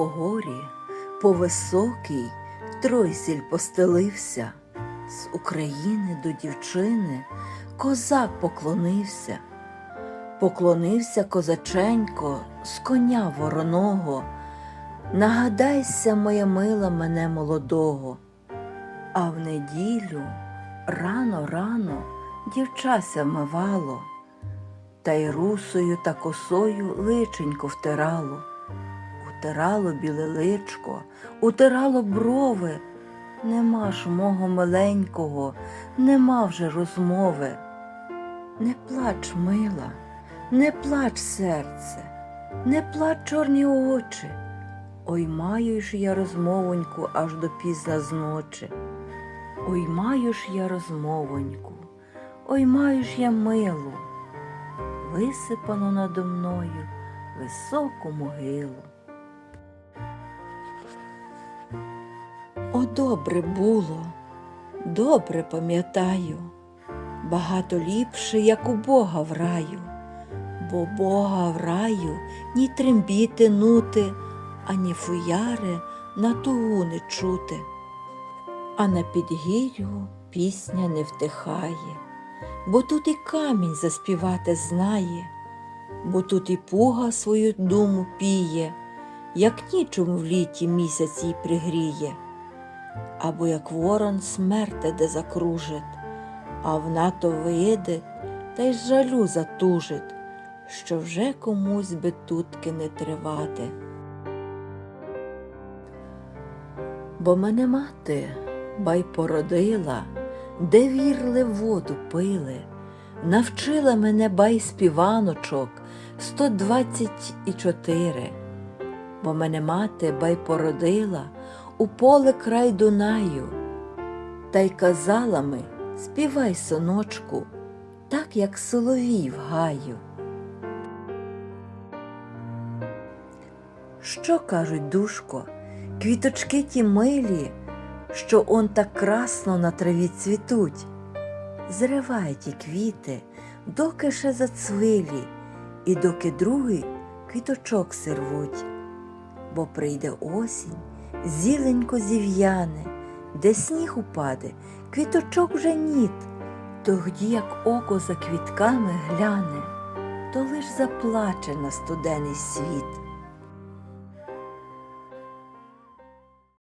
по горі, по високій тройсіль постелився, з України до дівчини козак поклонився. Поклонився козаченько з коня вороного. Нагадайся, моя мила мене молодого. А в неділю рано рано дівчася вмивало, та й русою та косою личенько втирало. Утирало біле личко, утирало брови. Нема ж мого миленького, нема вже розмови. Не плач, мила, не плач, серце, не плач чорні очі. Ой, маю ж я розмовоньку аж до пізна зночі. Ой, маю ж я розмовоньку, ой, маю ж я милу, висипану надо мною високу могилу. О, добре було, добре пам'ятаю, багато ліпше, як у Бога в раю, бо Бога в раю ні трембіти нути, ані фуяри на тугу не чути, а на підгір'ю пісня не втихає, бо тут і камінь заспівати знає, бо тут і пуга свою думу піє, як нічим в літі місяць їй пригріє або як ворон смерте де закружить, а вона то виїде та й жалю затужить, що вже комусь би тутки не тривати. Бо мене мати бай породила, де вірли воду пили, навчила мене бай співаночок сто двадцять і чотири. Бо мене мати бай породила у поле край Дунаю, та й казала ми співай, соночку, так як соловій в гаю. Що кажуть, душко, квіточки ті милі, що он так красно на траві цвітуть. Зривай ті квіти, доки ще зацвилі, і доки другий квіточок сирвуть, бо прийде осінь, зіленько зів'яне, де сніг упаде, квіточок вже ніт, тоді як око за квітками гляне, то лиш заплаче на студений світ.